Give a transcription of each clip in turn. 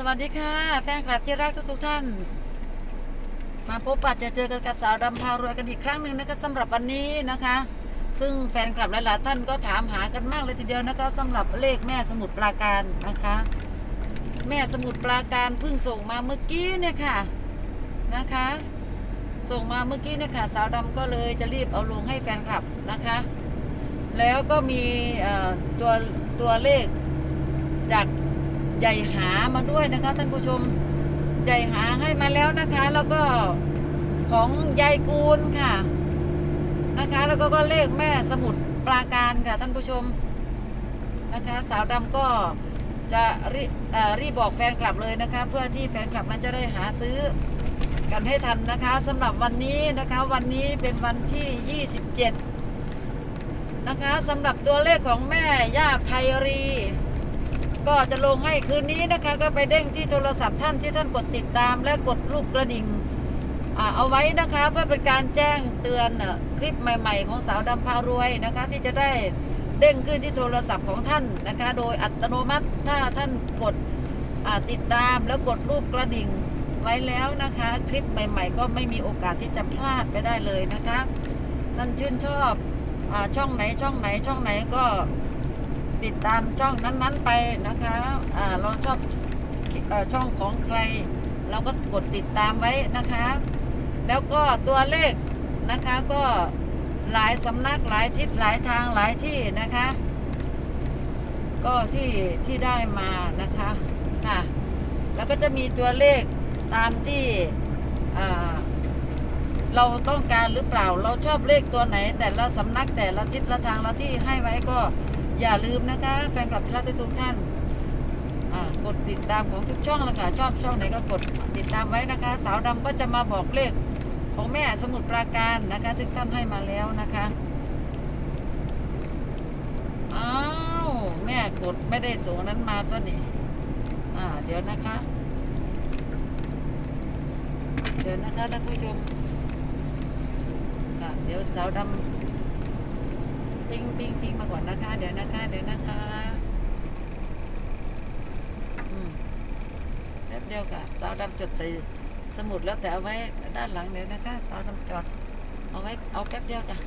สวัสดีค่ะ แฟนคลับที่รักทุกทุกท่าน มาพบปะจะเจอกันกับสาวดำพารวยกันอีกครั้งหนึ่งนะคะสำหรับวันนี้นะคะ ซึ่งแฟนคลับหลายๆท่านก็ถามหากันมากเลยทีเดียวนะคะสำหรับเลขแม่สมุทรปราการนะคะ แม่สมุทรปราการเพิ่งส่งมาเมื่อกี้เนี่ยค่ะนะคะ ส่งมาเมื่อกี้เนี่ยค่ะสาวดำก็เลยจะรีบเอาลงให้แฟนคลับนะคะ แล้วก็มีเอ่อตัวตัวเลขจาก ใหญ่หามาด้วยนะคะท่านผู้ชมใหญ่หาให้มาแล้วนะคะ แล้วก็ของยายกูลค่ะ นะคะ แล้วก็ก็เลขแม่สมุทรปราการค่ะท่านผู้ชมนะคะ สาวดำก็จะรีอ่อรีบบอกแฟนคลับเลยนะคะ เพื่อที่แฟนคลับนั้นจะได้หาซื้อกันให้ทันนะคะสำหรับวันนี้นะคะวันนี้เป็นวันที่ 27 นะคะสำหรับตัวเลขของแม่ย่าไพรี ก็จะลงให้คืนนี้นะคะ ก็ไปเด้งที่โทรศัพท์ท่านที่ท่านกดติดตาม และกดลูกกระดิ่งเอาไว้นะคะเพื่อเป็นการแจ้งเตือนคลิปใหม่ ๆ ของสาวดำพารวยนะคะ ที่จะได้เด้งขึ้นที่โทรศัพท์ของท่านนะคะ โดยอัตโนมัติถ้าท่านกดติดตามแล้วกดรูปกระดิ่งไว้แล้วนะคะ คลิปใหม่ ๆ ก็ไม่มีโอกาสที่จะพลาดไปได้เลยนะคะท่านชื่นชอบอช่องไหนช่องไหนช่องไหนก็ ติดตามช่องนั้นๆไปนะคะอ่าเราชอบอช่องของใคร เราก็กดติดตามไว้นะคะ แล้วก็ตัวเลขนะคะก็หลายสำนักหลายทิศหลายทางหลายที่นะคะ ก็ที่ที่ได้มานะคะค่ะแล้วก็จะมีตัวเลขตามที่เราต้องการหรือเปล่า เราชอบเลขตัวไหน แต่ละสำนักแต่ละทิศละทางละที่ให้ไว้ก็ อย่าลืมนะคะ แฟนคลับที่รักทุกท่านอ่ากดติดตามของทุกช่องล้วค่ะชอบช่องไหนก็กดติดตามไว้นะคะ สาวดำก็จะมาบอกเลขของแม่สมุดปราการนะคะซึ่งท่านให้มาแล้วนะคะอ้าวแม่กดไม่ได้ส่งนั้นมาตัวนี้อ่าเดี๋ยวนะคะ เดี๋ยวนะคะท่านผู้ชมค่ะเดี๋ยวสาวดำ ปิ้งปิ้งปิ้งมาก่อนนะคะ เดี๋ยวนะคะ เดี๋ยวนะคะอืมแป๊บเดียวกับสาวดำจดใส่สมุดแล้วแต่เอาไว้ด้านหลังเดี๋ยวนะคะสาวดำจดเอาไว้เอาแป๊บเดียวจ้ะ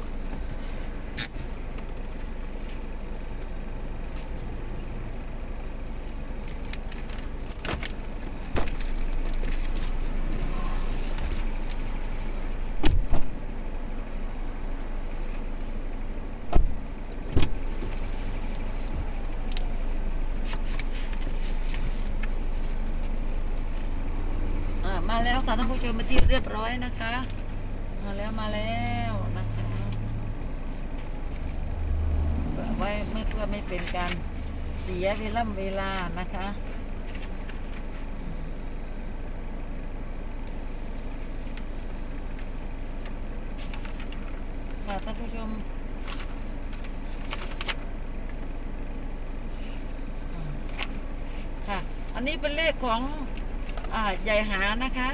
อ่า มาแล้วค่ะท่านผู้ชมมาที่เรียบร้อยนะคะ มาแล้วมาแล้วนะคะไว้ไม่เพื่อไม่เป็นการเสียเวลาเวลานะคะค่ะท่านผู้ชมค่ะ อันนี้เป็นเลขของ อ่าใหญ่หานะคะ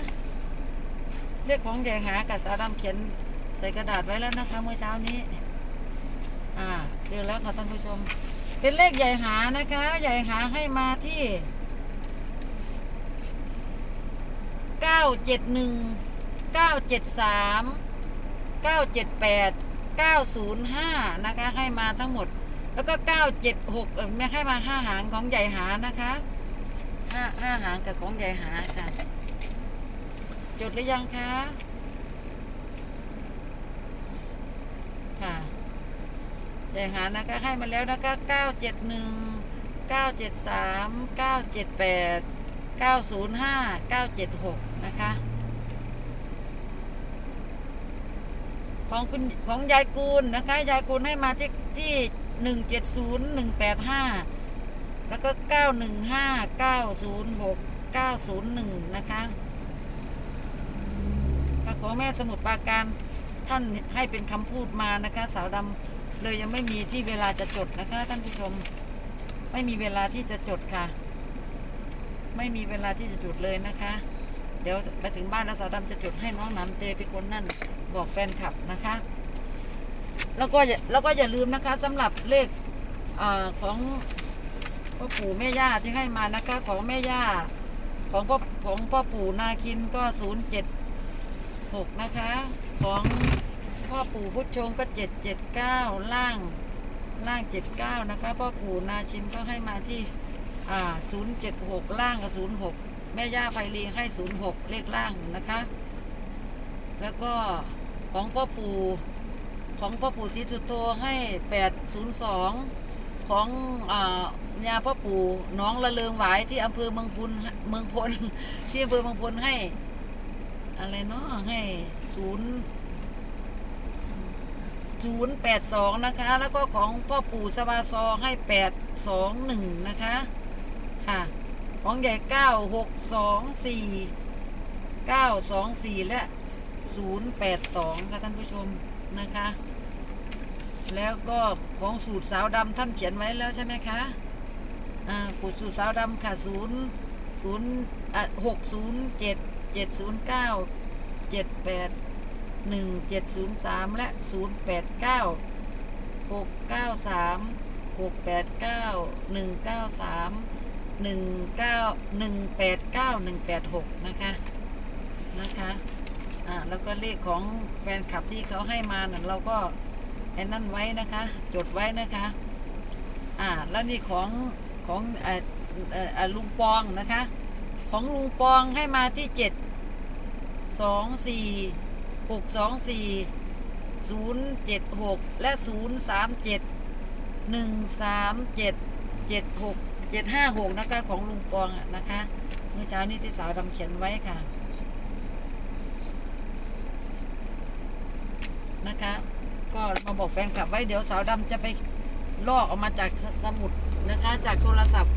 เลขของใหญ่หากับสาดำเขียนใส่กระดาษไว้แล้วนะคะเมื่อเช้านี้ อ่าเจอแล้วค่ะท่านผู้ชม เป็นเลขใหญ่หานะคะ ใหญ่หาให้มาที่เก้าเจ็ดหนึ่งเก้าเจ็ดสามเก้าเจ็ดแปดเก้าศูนย์ห้านะคะ ให้มาทั้งหมด แล้วก็เก้าเจ็ดหกไม่ให้มาห้าหางของใหญ่หานะคะ ห้าห้าหางกับของใหญ่หาค่ะ จดหรือยังคะ ค่ะใหญ่หานะคะ ให้มาแล้วนะคะเก้าเจ็ดหนึ่งเก้าเจ็ดสามเก้าเจ็ดแปดเก้าศูนย์ห้าเก้าเจ็ดหกนะคะของคุณของยายกูลนะคะ ยายกูลให้มาที่ที่หนึ่งเจ็ดศูนย์หนึ่งแปดห้า แล้วก็เก้าหนึ่งห้าเก้าศูนย์หกเก้าศูนย์หนึ่งนะคะค่ะของแม่สมุทรปราการท่านให้เป็นคำพูดมานะคะ สาวดำเลยยังไม่มีที่เวลาจะจดนะคะ ท่านผู้ชม ไม่มีเวลาที่จะจดค่ะ ไม่มีเวลาที่จะจดเลยนะคะ เดี๋ยวไปถึงบ้านแล้วสาวดำจะจดให้น้องน้ำเตเป็นคนนั่นบอกแฟนคลับนะคะ แล้วก็อย่าแล้วก็อย่าลืมนะคะสำหรับเลขอของ พ่อปู่แม่ย่าที่ให้มานะคะ ของแม่ย่า ของพ่อของพ่อปู่นาคินก็ศูนย์เจ็ดหกนะคะ ของพ่อปู่พุทธชงก็เจ็ดเจ็ดเก้าล่างล่างเจ็ดเก้านะคะพ่อปู่นาชินก็ให้มาที่อ่าศูนย์เจ็ดหกล่างกับศูนย์หกแม่ย่าไฟรีให้ศูนย์หกเลขล่างนะคะ แล้วก็ของพ่อปู่ของพ่อปู่ศรีสุโธให้แปดศูนย์สอง ของอ่ายาพ่อปู่น้องละเลิงหวายที่อำเภอเมืองพุนเมืองพลที่อำเภอเมืองพลให้ อะไรเนาะให้ศูนย์ศูนย์แปดสองนะคะ แล้วก็ของพ่อปู่สวาซอให้แปดสองหนึ่งนะคะ ค่ะ ของใหญ่เก้าหกสองสี่เก้าสองสี่และศูนย์แปดสองค่ะท่านผู้ชมนะคะ แล้วก็ของสูตรสาวดำท่านเขียนไว้แล้วใช่ไหมคะอ่าปูสูตรสาวดำค่ะศูนย์ศูนย์อะหกศูนย์เจ็ดเจ็ดศูนย์เก้าเจ็ดแปดหนึ่งเจ็ดศูนย์สามและศูนย์แปดเก้าหกเก้าสามหกแปดเก้าหนึ่งเก้าสามหนึ่งเก้าหนึ่งแปดเก้าหนึ่งแปดหกนะคะนะคะ อ่า แล้วก็เลขของแฟนคลับที่เขาให้มาน่ะเราก็ ไอ้นั่นไว้นะคะ จดไว้นะคะ อ่า แล้วนี่ของของเอ่อเอ่อเอ่อลุงปองนะคะ ของลุงปองให้มาที่เจ็ดสองสี่หกสองสี่ศูนย์เจ็ดหกและศูนย์สามเจ็ดหนึ่งสามเจ็ดเจ็ดหกเจ็ดห้าหกนะคะของลุงปองอะนะคะ เมื่อเช้านี้ที่สาวดำเขียนไว้ค่ะนะคะ ก็มาบอกแฟนคลับไว้เดี๋ยวสาวดำจะไปลอกออกมาจากสสมุดนะคะ จากโทรศัพท์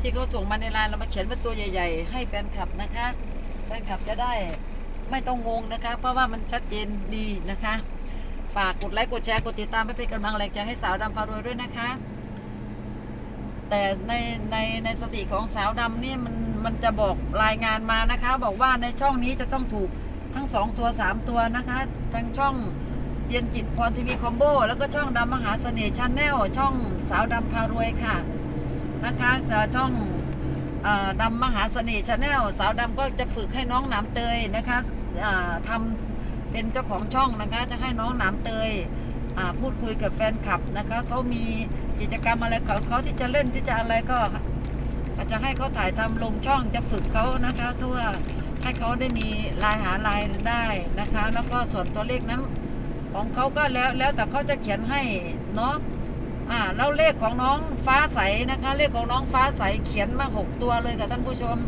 ที่เขาส่งมาในไลน์เรามาเขียนเป็นตัวใหญ่ ๆ ให้แฟนคลับนะคะ แฟนคลับจะได้ไม่ต้องงงนะคะ เพราะว่ามันชัดเจนดีนะคะ ฝากกดไลค์กดแชร์กดติดตามให้เป็นกำลังแรงใจให้สาวดำพารวยด้วยนะคะ แต่ในในในสติของสาวดำนี่มันมันจะบอกรายงานมานะคะ บอกว่าในช่องนี้จะต้องถูกทั้งสองตัวสามตัวนะคะทั้งช่อง เย็นจิตพรทีวีคอมโบแล้วก็ช่องดำมหาเสน่ห์ชาแนลช่องสาวดำพารวยค่ะนะคะแต่ช่องเออดำมหาเสน่ห์ชาแนลสาวดำก็จะฝึกให้น้องหนามเตยนะคะอ่าทำเป็นเจ้าของช่องนะคะจะให้น้องหนามเตยอ่าพูดคุยกับแฟนคลับนะคะเขามีกิจกรรมอะไรของเขาที่จะเล่นที่จะอะไรก็จะให้เขาถ่ายทำลงช่องจะฝึกเขานะคะเพื่อให้เขาได้มีรายหารายได้นะคะ แล้วก็ส่วนตัวเลขนั้น ของเขาก็แล้วแล้วแต่เขาจะเขียนให้เนาะอ่าแล้วเลขของน้องฟ้าใสนะคะ เลขของน้องฟ้าใสเขียนมาหกตัวเลยกับท่านผู้ชม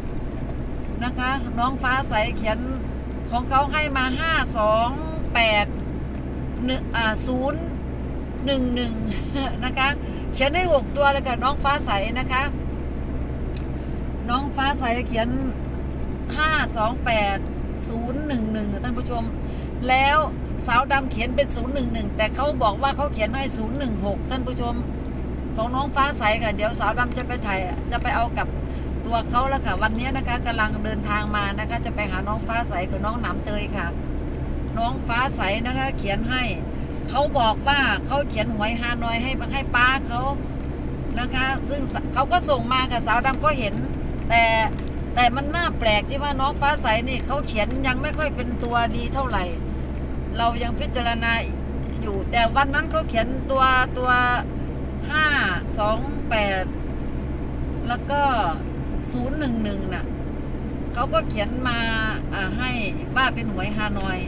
นะคะ น้องฟ้าใสเขียนของเขาให้มาห้าสองแปดหนึ่งอ่าศูนย์หนึ่งหนึ่งนะคะ เขียนได้หกตัวเลยกับน้องฟ้าใสนะคะ น้องฟ้าใสเขียนห้าสองแปดศูนย์หนึ่งหนึ่งท่านผู้ชม แล้ว สาวดำเขียนเป็นศูนย์หนึ่งหนึ่งแต่เขาบอกว่าเขาเขียนให้ศูนย์หนึ่งหกท่านผู้ชม ของน้องฟ้าใสค่ะเดี๋ยวสาวดำจะไปถ่ายจะไปเอากับตัวเขาแล้วค่ะ วันนี้นะคะกำลังเดินทางมานะคะ จะไปหาน้องฟ้าใสกับน้องหนามเตยค่ะ น้องฟ้าใสนะคะ เขียนให้เขาบอกว่าเขาเขียนหวยฮานอยให้ให้ป้าเขานะคะ ซึ่งเขาก็ส่งมาค่ะสาวดำก็เห็น แต่แต่มันน่าแปลกที่ว่าน้องฟ้าใสนี่เขาเขียนยังไม่ค่อยเป็นตัวดีเท่าไหร่ เรายังพิจารณาอยู่แต่วันนั้นเขาเขียนตัวตัวห้าสองแปดแล้วก็ศูนย์หนึ่งหนึ่งน่ะเขาก็เขียนมาอ่าให้ว่าเป็นหวยฮานอย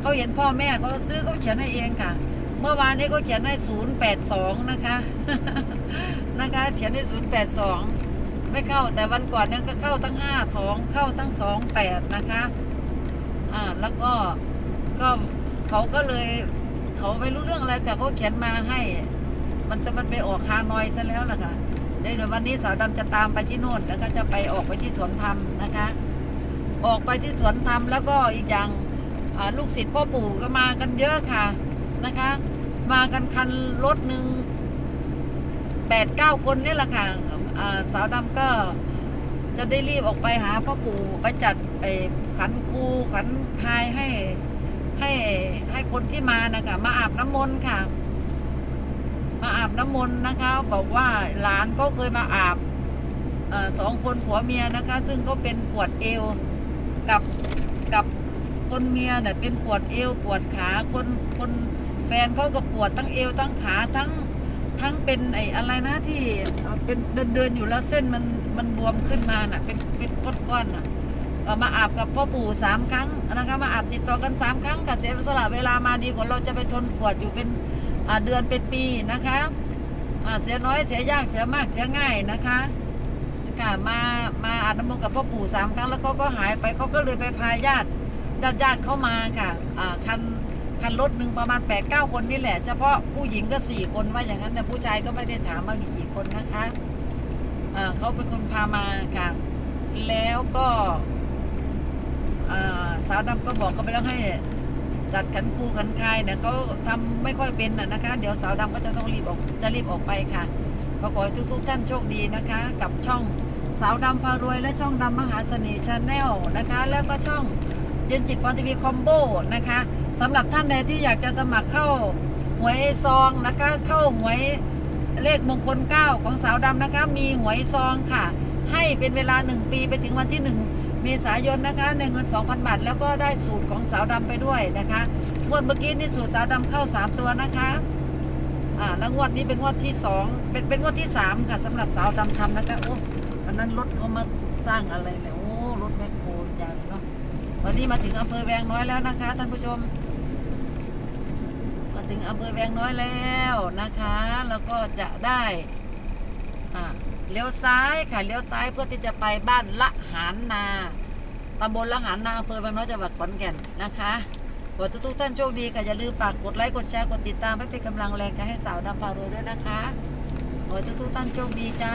เขาเห็นพ่อแม่เขาซื้อเขาเขียนให้เองค่ะ เมื่อวานนี้เขาเขียนให้ศูนย์แปดสองนะคะนะคะเขียนให้ศูนย์แปดสองไม่เข้าแต่วันก่อนนั้นก็เข้าทั้งห้าสองเข้าทั้งสองแปดนะคะ อ่าแล้วก็ก็ เขาก็เลยเขาไม่รู้เรื่องอะไรแต่เขาเขียนมาให้ มันจะมันไปออกคานอยซะแล้วล่ะค่ะเดี๋ยววันนี้สาวดำจะตามไปที่โน่นแล้วก็จะไปออกไปที่สวนธรรมนะคะ ออกไปที่สวนธรรมแล้วก็อีกอย่างลูกศิษย์พ่อปู่ก็มากันเยอะค่ะนะคะ มากันคันรถหนึ่งแปดเก้าคนนี่แหละค่ะสาวดำก็จะได้รีบออกไปหาพ่อปู่ไปจัดไอ้ขันครูขันทายให้ ให้ให้คนที่มานะคะมาอาบน้ำมนต์ค่ะ มาอาบน้ำมนต์นะคะ บอกว่าหลานก็เคยมาอาบอสองคนผัวเมียนะคะ ซึ่งก็เป็นปวดเอวกับกับคนเมียเนี่ยเป็นปวดเอวปวดขาคนคนแฟนเขาก็ปวดทั้งเอวทั้งขาทั้งทั้งเป็นไอ้อะไรนะที่เอ่อเป็นเดินเดินอยู่แล้วเส้นมันมันบวมขึ้นมาน่ะ เป็นเป็นก้อนๆน่ะ เอ่อมาอาบกับพ่อปู่สามครั้งนะคะมาอาบติดต่อกันสามครั้งค่ะเสียสละเวลามาดีกว่าเราจะไปทนปวดอยู่เป็นเดือนเป็นปีนะคะเสียน้อยเสียยากเสียมากเสียง่ายนะคะค่ะมามาอาบน้ำมนต์กับพ่อปู่สามครั้งแล้วเขาก็หายไปเขาก็เลยไปพาญาติญาติญาติเข้ามาค่ะคันคันรถหนึ่งประมาณ8ปดเก้าคนนี่แหละ เฉพาะผู้หญิงก็สี่คนว่าอย่างนั้นแต่ผู้ชายก็ไม่ได้ถามว่ามีกี่คนนะคะเขาเป็นคนพามาค่ะแล้วก็ สาวดำก็บอกเขาไปแล้วให้จัดขันครูขันคายเนี่ยเขาทำไม่ค่อยเป็นนะนะคะ เดี๋ยวสาวดำก็จะต้องรีบออกจะรีบออกไปค่ะก็ขอให้ทุกๆท่านโชคดีนะคะ กับช่องสาวดำพารวย และช่องดำมหาเสน่ห์ชาแนลนะคะ แล้วก็ช่องเย็นจิตพรทีวีคอมโบนะคะสำหรับท่านใดที่อยากจะสมัครเข้าหวยซองนะคะ เข้าหวยเลขมงคล 9 ของสาวดำนะคะ มีหวยซองค่ะ ให้เป็นเวลา 1 ปีไปถึงวันที่ 1 เมษายนนะคะในเงิน2,000บาท แล้วก็ได้สูตรของสาวดำไปด้วยนะคะงวดเมื่อกี้นี่สูตรสาวดำเข้า3ตัวนะคะอ่าแล้วงวดนี้เป็นงวดที่2เป็นเป็นงวดที่3ค่ะสำหรับสาวดำทำนะคะโอ้วันนั้นรถเขามาสร้างอะไรเนี่ยโอ้รถแมคโครยางเนาะวันนี้มาถึงอำเภอแวงน้อยแล้วนะคะ ท่านผู้ชม มาถึงอำเภอแวงน้อยแล้วนะคะ แล้วก็จะได้ เลี้ยวซ้ายค่ะเลี้ยวซ้ายเพื่อที่จะไปบ้านละหานนาตำบลละหานนาอำเภอบางน้อยจังหวัดขอนแก่นนะคะขอทุกทุกท่านโชคดีค่ะอย่าลืมฝากกดไลค์กดแชร์กดติดตามให้เป็นกำลังแรงใจให้สาวดำพารวยด้วยนะคะขอทุกทุกท่านโชคดีจ้า